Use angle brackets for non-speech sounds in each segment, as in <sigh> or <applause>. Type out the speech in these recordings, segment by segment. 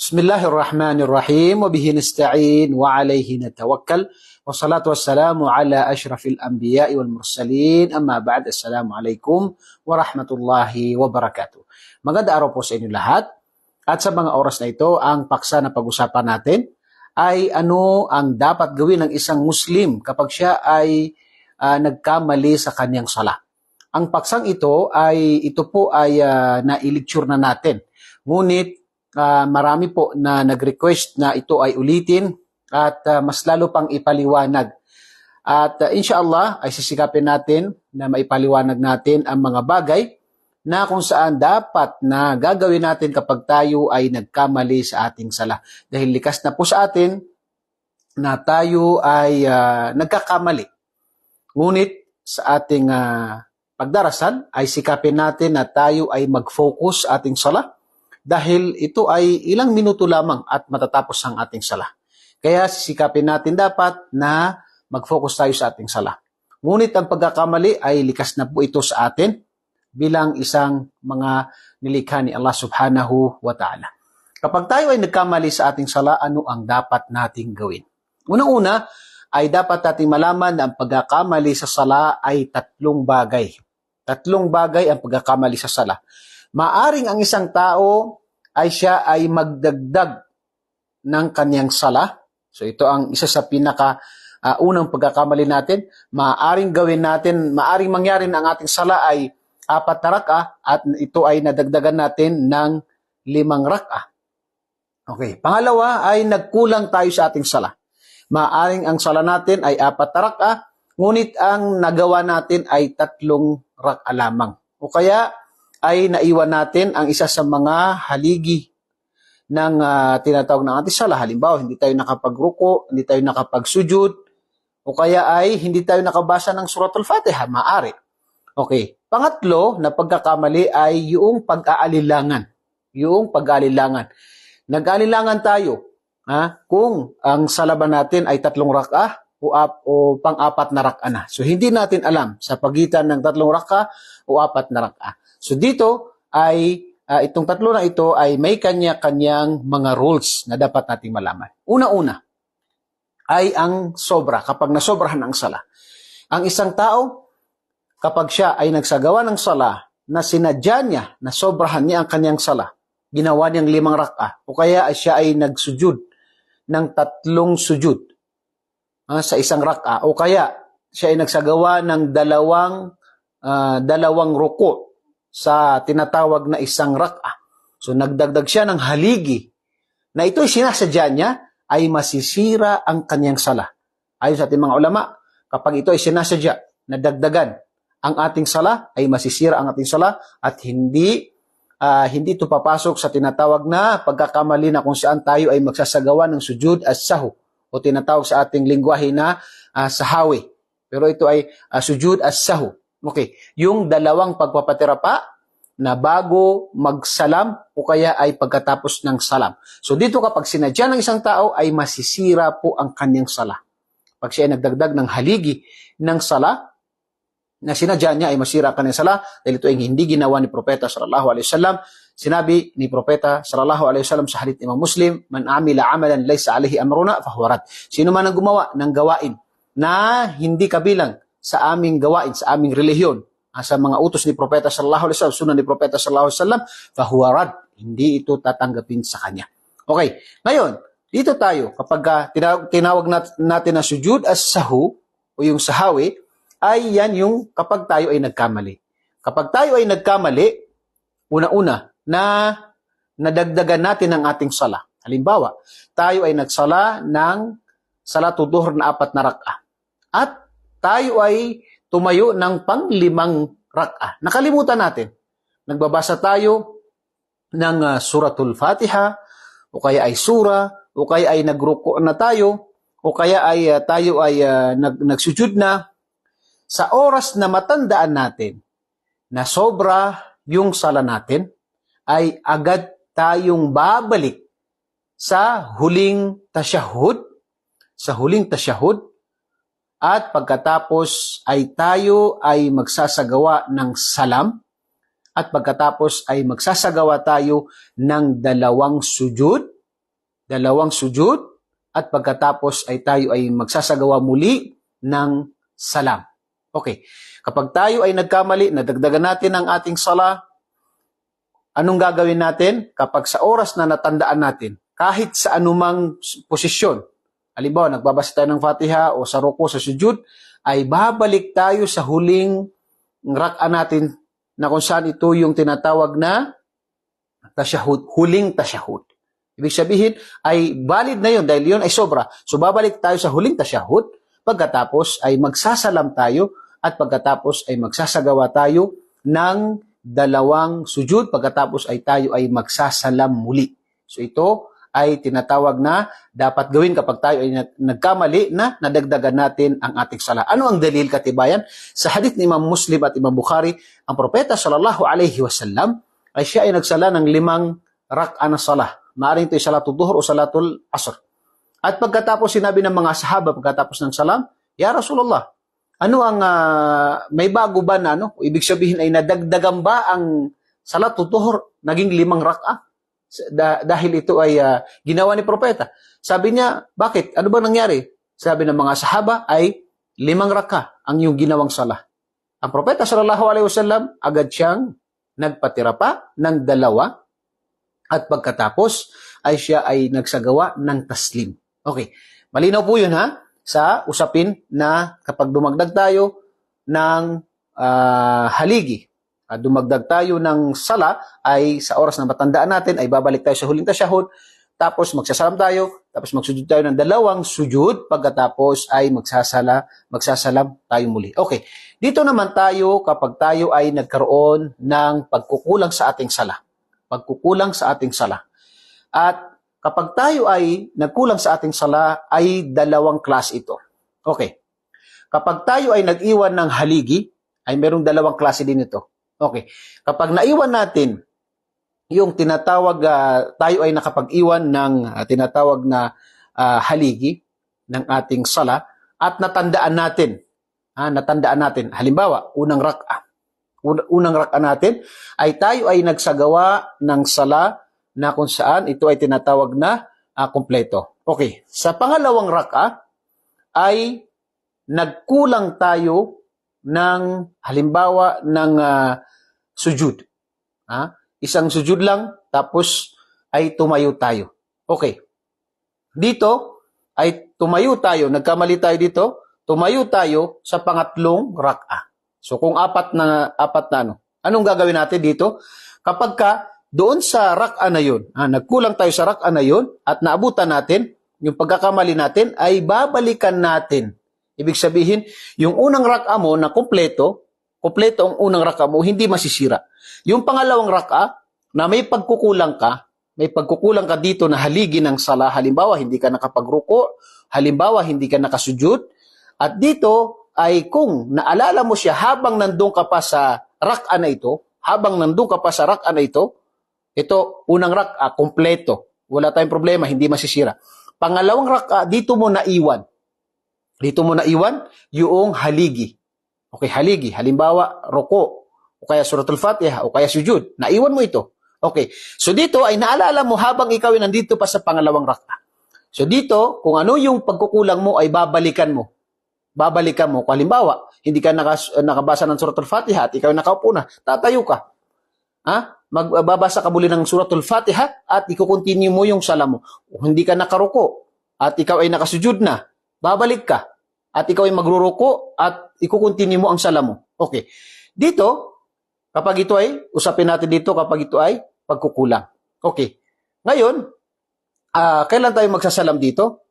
Bismillahirrahmanirrahim. Wa bihi nasta'in wa alayhi natawakkal. Wa salatu wassalamu ala ashrafil anbiya wal mursalin. Amma ba'd. Assalamu alaikum wa rahmatullahi wa barakatuh. Maganda araw po sa inyo lahat. At sa mga oras na ito, ang paksa na pag-usapan natin ay ano ang dapat gawin ng isang Muslim kapag siya ay uh, nagkamali sa kanyang sala. Ang paksang ito ay ito po ay ah, uh, na-lecture na natin. Ngunit ah, marami po na nag-request na ito ay ulitin at ah, mas lalo pang ipaliwanag. At uh, inshallah ay sisikapin natin na maipaliwanag natin ang mga bagay na kung saan dapat na gagawin natin kapag tayo ay nagkamali sa ating sala. Dahil likas na po sa atin na tayo ay ah, nagkakamali. Ngunit sa ating ah, pagdarasal ay sikapin natin na tayo ay mag-focus ating sala dahil ito ay ilang minuto lamang at matatapos ang ating sala. Kaya sisikapin natin dapat na mag-focus tayo sa ating sala. Ngunit ang pagkakamali ay likas na po ito sa atin bilang isang mga nilikha ni Allah subhanahu wa ta'ala. Kapag tayo ay nagkamali sa ating sala, ano ang dapat nating gawin? Unang-una ay dapat nating malaman na ang pagkakamali sa sala ay tatlong bagay. Tatlong bagay ang pagkakamali sa sala. Maaring ang isang tao ay siya ay magdagdag ng kanyang sala. So ito ang isa sa pinaka ah, unang pagkakamali natin. Maaring gawin natin, maaring mangyari na ang ating sala ay apat na raka at ito ay nadagdagan natin ng limang raka. Okay. Pangalawa ay nagkulang tayo sa ating sala. Maaring ang sala natin ay apat na raka, ngunit ang nagawa natin ay tatlong raka lamang. O kaya ay naiwan natin ang isa sa mga haligi ng ah, tinatawag ng ating sala. Halimbawa, hindi tayo nakapagruko, hindi tayo nakapagsujud, o kaya ay hindi tayo nakabasa ng suratul Fatiha, maari. Okay. Pangatlo na pagkakamali ay yung pag-aalilangan. Yung pag-aalilangan. Nag-aalilangan tayo ha, kung ang salaban natin ay tatlong raka o, ap, o pang-apat na raka na. So hindi natin alam sa pagitan ng tatlong raka o apat na raka. So dito ay ah, itong tatlo na ito ay may kanya-kanyang mga rules na dapat nating malaman. Una-una ay ang sobra kapag nasobrahan ang sala. Ang isang tao kapag siya ay nagsagawa ng sala na sinadya niya na sobrahan niya ang kanyang sala, ginawa niyang limang raka, o kaya ay siya ay nagsujud ng tatlong sujud ah, sa isang raka, o kaya siya ay nagsagawa ng dalawang ah, dalawang ruko sa tinatawag na isang raka. So nagdagdag siya ng haligi na ito ay sinasadya niya ay masisira ang kanyang sala. Ayon sa ating mga ulama, kapag ito ay sinasadya na dagdagan ang ating sala ay masisira ang ating sala at hindi ah, hindi ito papasok sa tinatawag na pagkakamali na kung saan tayo ay magsasagawa ng sujud as sahu o tinatawag sa ating lingwahe na ah, sahawi. Pero ito ay ah, sujud as sahu. Okay, yung dalawang pagpapatira pa na bago magsalam o kaya ay pagkatapos ng salam. So dito kapag sinadya ng isang tao ay masisira po ang kanyang sala. Pag siya ay nagdagdag ng haligi ng sala, na sinadya niya ay masira ka ng sala dahil ito ay hindi ginawa ni Propeta sallallahu alaihi wasallam. Sinabi ni Propeta sallallahu alaihi wasallam sa hadith Imam Muslim, "Man amila amalan laysa alaihi amruna fahuwa rad." Sino man ang gumawa ng gawain na hindi kabilang sa aming gawain, sa aming relihiyon, ah, sa mga utos ni Propeta sallallahu alaihi wasallam, sunan ni Propeta sallallahu alaihi wasallam, fahuwa rad. Hindi ito tatanggapin sa kanya. Okay. Ngayon, dito tayo kapag ah, tina- tinawag nat- natin na sujud as sahu o yung sahawi, ay yan yung kapag tayo ay nagkamali. Kapag tayo ay nagkamali, una-una, na nadagdagan natin ang ating sala. Halimbawa, tayo ay nagsala ng salatu duhur na apat na raka. At tayo ay tumayo ng panglimang raka. Nakalimutan natin. Nagbabasa tayo ng ah, suratul Fatiha, o kaya ay sura, o kaya ay nagruko na tayo, o kaya ay ah, tayo ay ah, nag, nagsujud na, sa oras na matandaan natin na sobra yung sala natin, ay agad tayong babalik sa huling tasyahud, sa huling tasyahud, at pagkatapos ay tayo ay magsasagawa ng salam, at pagkatapos ay magsasagawa tayo ng dalawang sujud, dalawang sujud, at pagkatapos ay tayo ay magsasagawa muli ng salam. Okay. Kapag tayo ay nagkamali, nadagdagan natin ang ating sala, anong gagawin natin? Kapag sa oras na natandaan natin, kahit sa anumang posisyon, halimbawa, nagbabasa tayo ng Fatiha o sa ruko, sa sujud, ay babalik tayo sa huling rak'a natin na kung saan ito yung tinatawag na tasyahud, huling tasyahud. Ibig sabihin ay valid na yun dahil yun ay sobra. So babalik tayo sa huling tasyahud, pagkatapos ay magsasalam tayo at pagkatapos ay magsasagawa tayo ng dalawang sujud, pagkatapos ay tayo ay magsasalam muli. So ito ay tinatawag na dapat gawin kapag tayo ay nag- nagkamali na nadagdagan natin ang ating sala. Ano ang dalil katibayan? Sa hadith ni Imam Muslim at Imam Bukhari, ang propeta sallallahu alaihi wasallam ay siya ay nagsala ng limang rak'a na salah. Maaring ito ay salatul duhur o salatul asr. At pagkatapos sinabi ng mga sahaba pagkatapos ng salam, Ya Rasulullah, ano ang ah, may bago ba na ano? Ibig sabihin ay nadagdagan ba ang salatul duhur naging limang rak'a? Da- dahil ito ay ah, ginawa ni propeta. Sabi niya, bakit? Ano ba nangyari? Sabi ng mga sahaba ay limang rak'a ang iyong ginawang sala. Ang propeta sallallahu alaihi wasallam agad siyang nagpatira pa ng dalawa at pagkatapos ay siya ay nagsagawa ng taslim. Okay. Malinaw po yun ha sa usapin na kapag dumagdag tayo ng ah, haligi, at dumagdag tayo ng sala ay sa oras na matandaan natin ay babalik tayo sa huling tasyahud tapos magsasalam tayo tapos magsujud tayo ng dalawang sujud pagkatapos ay magsasala magsasalam tayo muli. Okay. Dito naman tayo kapag tayo ay nagkaroon ng pagkukulang sa ating sala. Pagkukulang sa ating sala. At kapag tayo ay nagkulang sa ating sala ay dalawang class ito. Okay. Kapag tayo ay nag-iwan ng haligi, ay merong dalawang klase din ito. Okay. Kapag naiwan natin yung tinatawag, ah, tayo ay nakapag-iwan ng ah, tinatawag na ah, haligi ng ating sala at natandaan natin, ah, natandaan natin, halimbawa, unang rak'a, un- unang rak'a natin, ay tayo ay nagsagawa ng sala na kung saan ito ay tinatawag na ah, kumpleto. Okay, sa pangalawang rak'a ay nagkulang tayo ng halimbawa ng ah, sujud. Ha? Isang sujud lang tapos ay tumayo tayo. Okay. Dito ay tumayo tayo, nagkamali tayo dito, tumayo tayo sa pangatlong rak'a. So kung apat na apat na ano, anong gagawin natin dito? Kapag ka doon sa rak'a na yun, ah, nagkulang tayo sa rak'a na yun at naabutan natin, yung pagkakamali natin ay babalikan natin. Ibig sabihin, yung unang rak'a mo na kumpleto, kumpleto ang unang rak'a mo, hindi masisira. Yung pangalawang rak'a, na may pagkukulang ka, may pagkukulang ka dito na haligi ng sala, halimbawa hindi ka nakapagruko, halimbawa hindi ka nakasujud, at dito ay kung naalala mo siya habang nandun ka pa sa rak'a na ito, habang nandun ka pa sa rak'a na ito, ito, unang rak'a, kompleto. Wala tayong problema, hindi masisira. Pangalawang rak'a, dito mo naiwan. Dito mo naiwan yung haligi. Okay, haligi. Halimbawa, roko, o kaya suratul fatiha, o kaya sujud. Naiwan mo ito. Okay. So dito ay naalala mo habang ikaw ay nandito pa sa pangalawang rak'a. So dito, kung ano yung pagkukulang mo ay babalikan mo. Babalikan mo. Kung halimbawa, hindi ka nakas, nakabasa ng suratul fatiha at ikaw ay nakaupo na, tatayo ka. Ha? Magbabasa ka muli ng suratul fatiha at ikukontinue mo yung sala mo. Kung hindi ka nakaruko at ikaw ay nakasujud na, babalik ka at ikaw ay magruruko at ikukontinue mo ang sala mo. Okay. Dito, kapag ito ay, usapin natin dito kapag ito ay pagkukulang. Okay. Ngayon, ah, kailan tayo magsasalam dito?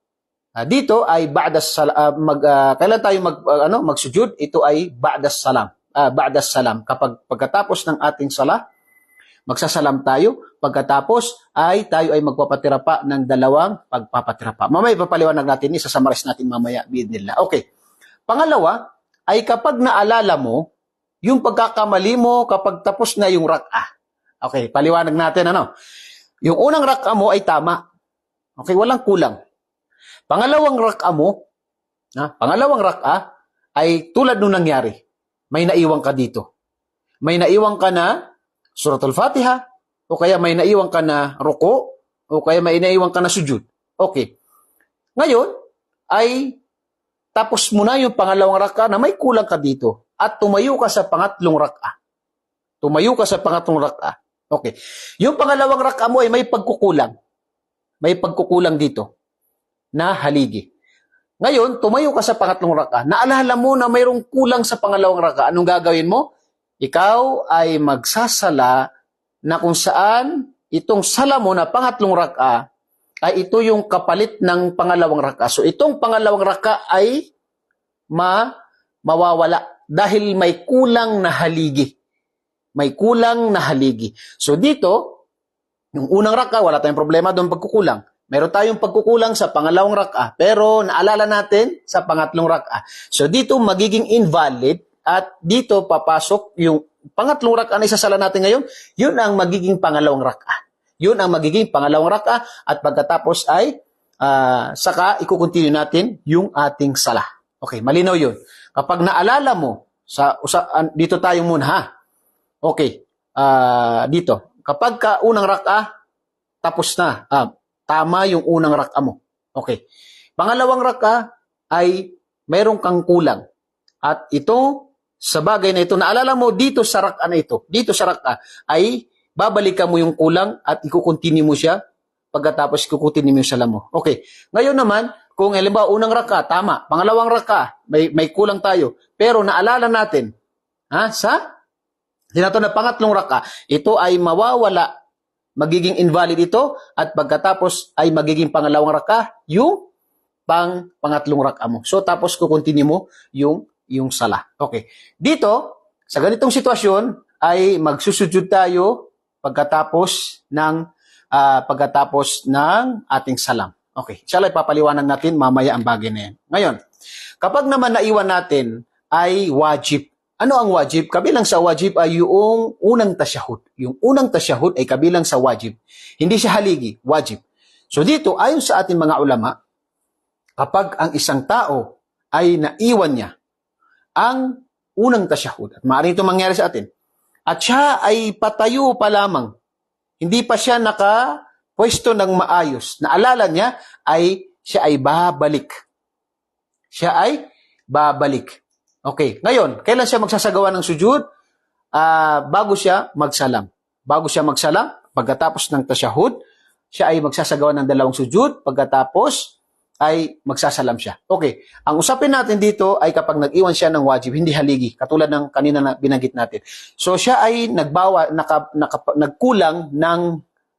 Ah, dito ay ba'das sal- ah, mag ah, kailan tayo mag ah, ano magsujud? Ito ay ba'das salam. Ah, ba'das salam. Kapag pagkatapos ng ating sala, magsasalam tayo. Pagkatapos ay tayo ay magpapatira pa ng dalawang pagpapatira pa. Mamaya ipapaliwanag natin, isasamaris natin mamaya biidnillah. Okay. Pangalawa, ay kapag naalala mo, yung pagkakamali mo kapag tapos na yung rak'a. Okay, paliwanag natin ano. Yung unang rak'a mo ay tama. Okay, walang kulang. Pangalawang rak'a mo, ha, pangalawang rak'a ay tulad nung nangyari. May naiwang ka dito. May naiwang ka na suratul Fatiha o kaya may naiwang ka na ruko o kaya may inaiwan ka na sujud. Okay. Ngayon, ay tapos mo na yung pangalawang raka na may kulang ka dito at tumayo ka sa pangatlong raka. Tumayo ka sa pangatlong raka. Okay. Yung pangalawang raka mo ay may pagkukulang. May pagkukulang dito na haligi. Ngayon, tumayo ka sa pangatlong raka. Naalala mo na mayroong kulang sa pangalawang raka. Anong gagawin mo? Ikaw ay magsasala na kung saan itong sala mo na pangatlong raka ay ito yung kapalit ng pangalawang raka. So itong pangalawang raka ay ma mawawala dahil may kulang na haligi. May kulang na haligi. So dito, yung unang raka, wala tayong problema doon pagkukulang. Meron tayong pagkukulang sa pangalawang raka, pero naalala natin sa pangatlong raka. So dito magiging invalid at dito papasok yung pangatlong raka na isasala natin ngayon, yun ang magiging pangalawang raka. Yun ang magiging pangalawang raka at pagkatapos ay ah, saka ikukontinue natin yung ating sala. Okay, malinaw yun. Kapag naalala mo, sa, usa, an- dito tayo muna ha. Okay, ah, dito. Kapag ka unang raka, tapos na. Ah, tama yung unang raka mo. Okay. Pangalawang raka ay mayroon kang kulang. At ito, sa bagay na ito, naalala mo dito sa raka na ito, dito sa raka, ay babalikan mo yung kulang at ikukontinue mo siya pagkatapos ikukontinue mo yung sala mo. Okay. Ngayon naman, kung halimbawa unang raka, tama. Pangalawang raka, may, may kulang tayo. Pero naalala natin, ha, sa Sinato na pangatlong raka, ito ay mawawala, magiging invalid ito, at pagkatapos ay magiging pangalawang raka, yung pang pangatlong raka mo. So tapos kukontinue mo yung yung sala. Okay. Dito, sa ganitong sitwasyon, ay magsusujud tayo pagkatapos ng ah, pagkatapos ng ating salam. Okay. Siya lang ipapaliwanag natin mamaya ang bagay na yan. Ngayon, kapag naman naiwan natin ay wajib ano ang wajib? Kabilang sa wajib ay yung unang tasyahud. Yung unang tasyahud ay kabilang sa wajib. Hindi siya haligi, wajib. So dito, ayon sa ating mga ulama, kapag ang isang tao ay naiwan niya ang unang tasyahud, at maaaring ito mangyari sa atin, at siya ay patayo pa lamang, hindi pa siya nakapwesto ng maayos, naalala niya ay siya ay babalik. Siya ay babalik. Okay, ngayon, kailan siya magsasagawa ng sujud? Ah, bago siya magsalam. Bago siya magsalam, pagkatapos ng tasyahud, siya ay magsasagawa ng dalawang sujud, pagkatapos ay magsasalam siya. Okay, ang usapin natin dito ay kapag nag-iwan siya ng wajib, hindi haligi, katulad ng kanina na binanggit natin. So siya ay nagbawa, naka, naka- nagkulang ng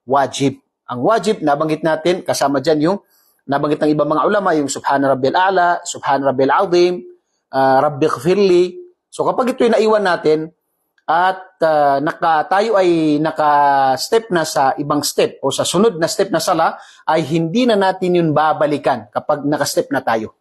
wajib. Ang wajib, nabanggit natin, kasama dyan yung nabanggit ng ibang mga ulama, yung Subhana Rabbil A'la, Subhana Rabbil Azim, uh, Rabbi Gfirli. So kapag ito'y naiwan natin at ah, naka, tayo ay naka-step na sa ibang step o sa sunod na step na sala, ay hindi na natin yun babalikan kapag naka-step na tayo.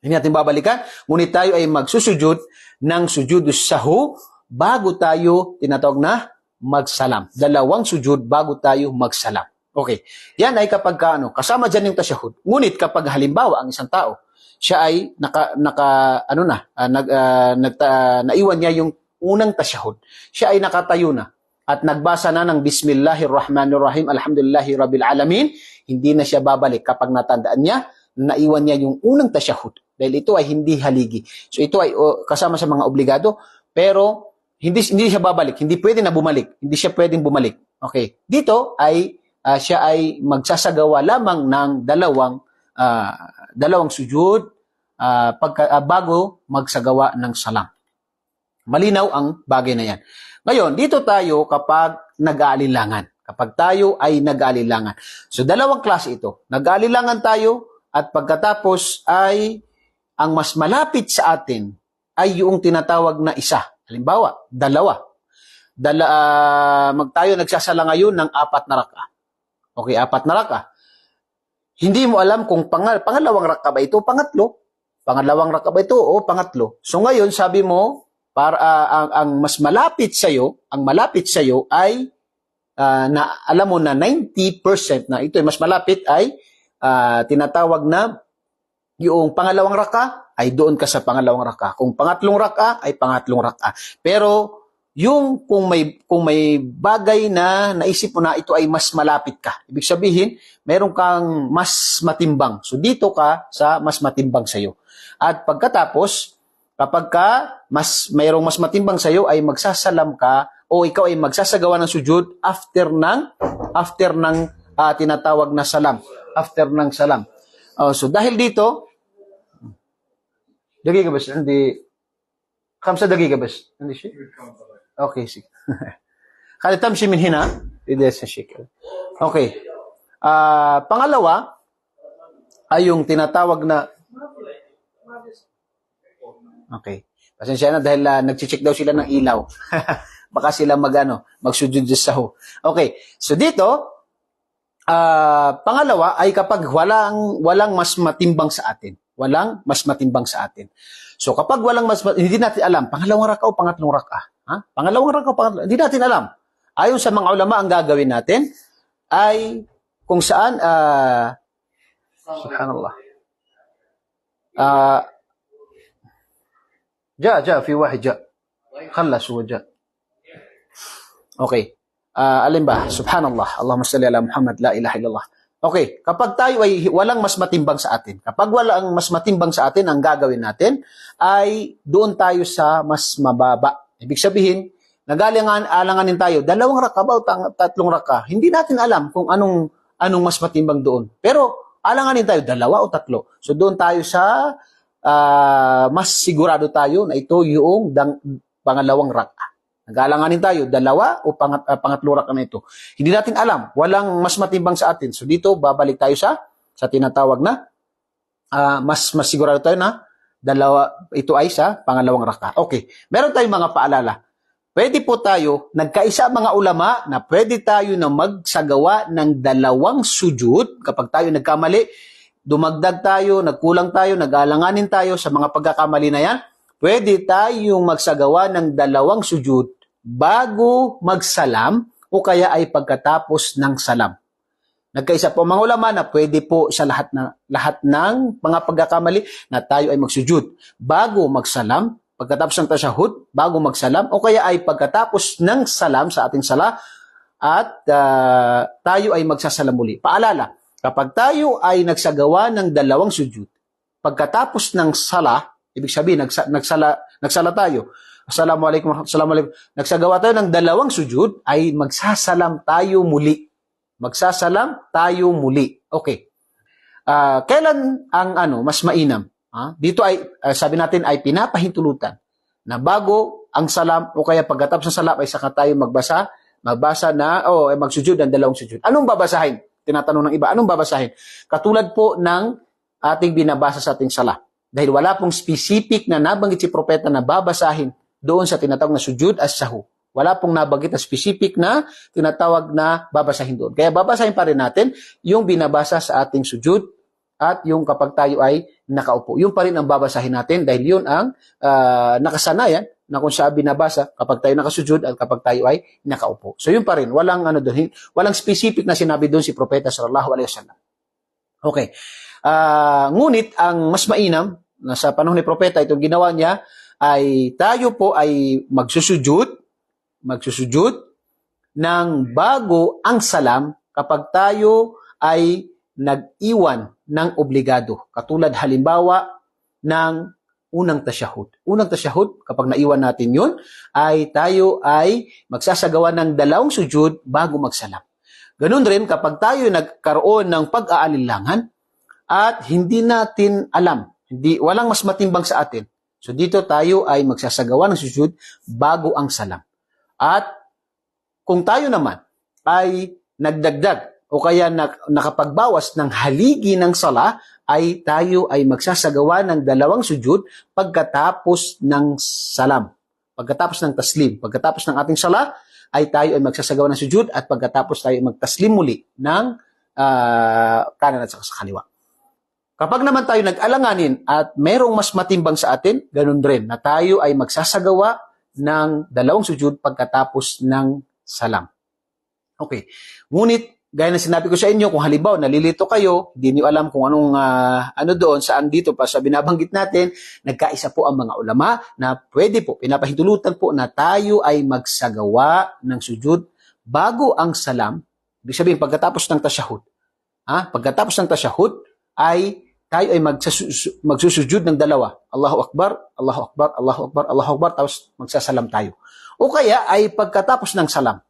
Hindi natin babalikan, ngunit tayo ay magsusujud ng sujudus sahu bago tayo tinatawag na magsalam. Dalawang sujud bago tayo magsalam. Okay. Yan ay kapag ka, ano, kasama dyan yung tasyahud. Ngunit kapag halimbawa ang isang tao, siya ay naka, naka ano na, ah, nag, ah, nagta- naiwan niya yung unang tasyahud. Siya ay nakatayo na at nagbasa na ng Bismillahirrahmanirrahim, Alhamdulillahi Rabbil Alamin, hindi na siya babalik kapag natandaan niya, naiwan niya yung unang tasyahud. Dahil ito ay hindi haligi. So ito ay oh, kasama sa mga obligado, pero hindi hindi siya babalik, hindi pwede na bumalik, hindi siya pwedeng bumalik. Okay. Dito ay ah, siya ay magsasagawa lamang ng dalawang ah, dalawang sujud ah, pagka, ah, bago magsagawa ng salam. Malinaw ang bagay na yan. Ngayon, dito tayo kapag nag-aalilangan. Kapag tayo ay nag-aalilangan. So, dalawang klase ito. Nag-aalilangan tayo at pagkatapos ay ang mas malapit sa atin ay yung tinatawag na isa. Halimbawa, dalawa. Dala, ah, mag tayo nagsasala ngayon ng apat na raka. Okay, apat na raka. Hindi mo alam kung pangal, pangalawang raka ba ito, o pangatlo. Pangalawang raka ba ito o pangatlo. So ngayon, sabi mo, para ah, ang, ang mas malapit sa iyo, ang malapit sa iyo ay ah, na alam mo na 90% na ito ay mas malapit ay ah, tinatawag na yung pangalawang raka ay doon ka sa pangalawang raka. Kung pangatlong raka ay pangatlong raka. Pero yung kung may kung may bagay na naisip mo na ito ay mas malapit ka. Ibig sabihin, meron kang mas matimbang. So dito ka sa mas matimbang sa iyo. At pagkatapos, Kapag ka mas mayroong mas matimbang sa iyo ay magsasalam ka o ikaw ay magsasagawa ng sujud after ng after ng uh, tinatawag na salam, after ng salam. Uh, so dahil dito Dagi ka bas, hindi Kamsa dagi ka bas, hindi siya? Okay, sige. <laughs> Kada tam si minhina, hindi sa shikal. Okay. Uh, pangalawa ay yung tinatawag na Okay. Pasensya na dahil uh, nag-check daw sila ng ilaw. <laughs> Baka sila magano, magsujud sa saho. Okay. So dito, ah, pangalawa ay kapag walang walang mas matimbang sa atin. Walang mas matimbang sa atin. So kapag walang mas ma- hindi natin alam, pangalawang raka o pangatlong raka. Ha? Pangalawang raka o pangatlong, hindi natin alam. Ayon sa mga ulama, ang gagawin natin ay kung saan, ah, subhanallah. Ah, جاء جاء في واحد جاء خلص هو جاء Okay. Ah, alin ba? Subhanallah. Allahumma salli ala Muhammad. La ilaha illallah. Okay. Kapag tayo ay walang mas matimbang sa atin, kapag walang mas matimbang sa atin, ang gagawin natin ay doon tayo sa mas mababa. Ibig sabihin, nagalangan alanganin tayo, dalawang raka ba o tang- tatlong raka? Hindi natin alam kung anong anong mas matimbang doon. Pero alanganin tayo, dalawa o tatlo. So doon tayo sa ah, mas sigurado tayo na ito yung dang, pangalawang raka. Nag-aalanganin tayo, dalawa o pangat, uh, pangatlo raka na ito. Hindi natin alam, walang mas matimbang sa atin. So dito, babalik tayo sa sa tinatawag na ah, mas mas sigurado tayo na dalawa ito ay sa pangalawang raka. Okay, meron tayong mga paalala. Pwede po tayo, nagkaisa mga ulama na pwede tayo na magsagawa ng dalawang sujud kapag tayo nagkamali, dumagdag tayo, nagkulang tayo, nag-aalanganin tayo sa mga pagkakamali na yan, pwede tayong magsagawa ng dalawang sujud bago magsalam o kaya ay pagkatapos ng salam. Nagkaisa po mga ulama na pwede po sa lahat na lahat ng mga pagkakamali na tayo ay magsujud bago magsalam, pagkatapos ng tashahud, bago magsalam o kaya ay pagkatapos ng salam sa ating sala at ah, tayo ay magsasalam muli. Paalala, kapag tayo ay nagsagawa ng dalawang sujud, pagkatapos ng sala, ibig sabihin nagsa, nagsala nagsala tayo. Assalamualaikum warahmatullahi Nagsagawa tayo ng dalawang sujud ay magsasalam tayo muli magsasalam tayo muli. Okay. Ah, kailan ang ano mas mainam? Ha? Dito ay ah, sabi natin ay pinapahintulutan na bago ang salam o kaya pagkatapos ng salam ay saka tayo magbasa, magbasa na o oh, magsujud ng dalawang sujud. Anong babasahin? Tinatanong ng iba, anong babasahin? Katulad po ng ating binabasa sa ating sala. Dahil wala pong specific na nabanggit si propeta na babasahin doon sa tinatawag na sujud as sahu. Wala pong nabanggit na specific na tinatawag na babasahin doon. Kaya babasahin pa rin natin yung binabasa sa ating sujud at yung kapag tayo ay nakaupo. Yun pa rin ang babasahin natin dahil yun ang ah, nakasanayan na kung saan binabasa kapag tayo nakasujud at kapag tayo ay nakaupo. So yun pa rin, walang ano doon, walang specific na sinabi doon si propeta sallallahu alaihi wasallam. Okay. Ah, ngunit ang mas mainam na sa panahon ni propeta itong ginawa niya ay tayo po ay magsusujud magsusujud ng bago ang salam kapag tayo ay nag-iwan ng obligado. Katulad halimbawa ng unang tasyahud. Unang tasyahud, kapag naiwan natin yun, ay tayo ay magsasagawa ng dalawang sujud bago magsalam. Ganun rin kapag tayo nagkaroon ng pag-aalinlangan at hindi natin alam, hindi, walang mas matimbang sa atin. So dito tayo ay magsasagawa ng sujud bago ang salam. At kung tayo naman ay nagdagdag o kaya nak- nakapagbawas ng haligi ng sala, ay tayo ay magsasagawa ng dalawang sujud pagkatapos ng salam. Pagkatapos ng taslim. Pagkatapos ng ating sala, ay tayo ay magsasagawa ng sujud at pagkatapos tayo ay magtaslim muli ng ah, kanan at saka sa kaliwa. Kapag naman tayo nag-alanganin at merong mas matimbang sa atin, ganun rin na tayo ay magsasagawa ng dalawang sujud pagkatapos ng salam. Okay. Ngunit gaya na sinabi ko sa inyo, kung halimbawa nalilito kayo, hindi niyo alam kung anong ah, ano doon, saan dito pa sa binabanggit natin, nagkaisa po ang mga ulama na pwede po, pinapahintulutan po na tayo ay magsagawa ng sujud bago ang salam. Ibig sabihin, pagkatapos ng tasyahud, ha? pagkatapos ng tasyahud, ay tayo ay magsasu- magsusujud ng dalawa. Allahu Akbar, Allahu Akbar, Allahu Akbar, Allahu Akbar, tapos magsasalam tayo. O kaya ay pagkatapos ng salam,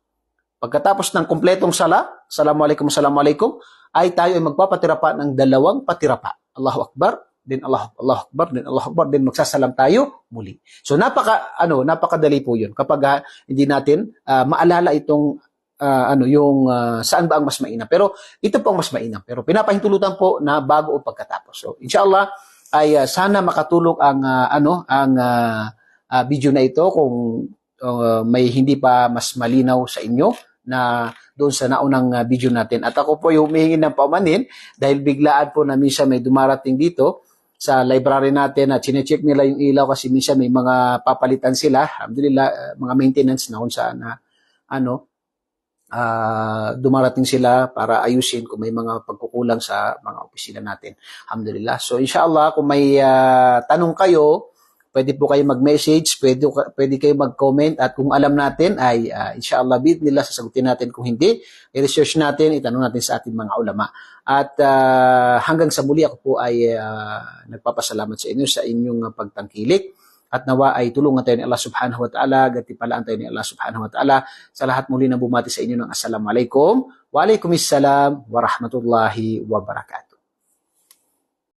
Pagkatapos ng kumpletong sala, Assalamualaikum, Assalamualaikum, ay tayo ay magpapatira pa ng dalawang patira pa. Allahu Akbar, din Allah, Allah Akbar, din Allah Akbar, din magsasalam tayo muli. So napaka ano, napakadali po 'yun kapag ah, hindi natin ah, maalala itong ah, ano yung ah, saan ba ang mas mainam. Pero ito po ang mas mainam. Pero pinapahintulutan po na bago o pagkatapos. So inshallah ay ah, sana makatulong ang ah, ano ang ah, ah, video na ito kung ah, may hindi pa mas malinaw sa inyo na doon sa naunang uh, video natin. At ako po yung humihingi ng paumanin dahil biglaan po na minsan may dumarating dito sa library natin at chinecheck nila yung ilaw kasi minsan may mga papalitan sila. Alhamdulillah, uh, mga maintenance na kung saan na ano, ah, dumarating sila para ayusin kung may mga pagkukulang sa mga opisina natin. Alhamdulillah. So inshallah, kung may ah, tanong kayo, pwede po kayo mag-message, pwede, pwede kayo mag-comment at kung alam natin ay uh, inshallah bid nila sasagutin natin kung hindi, i-research natin, itanong natin sa ating mga ulama. At uh, hanggang sa muli ako po ay uh, nagpapasalamat sa inyo sa inyong pagtangkilik at nawa ay tulungan tayo ni Allah subhanahu wa ta'ala, gatipalaan tayo ni Allah subhanahu wa ta'ala sa lahat muli na bumati sa inyo ng Assalamualaikum, Waalaikumsalam warahmatullahi wabarakatuh.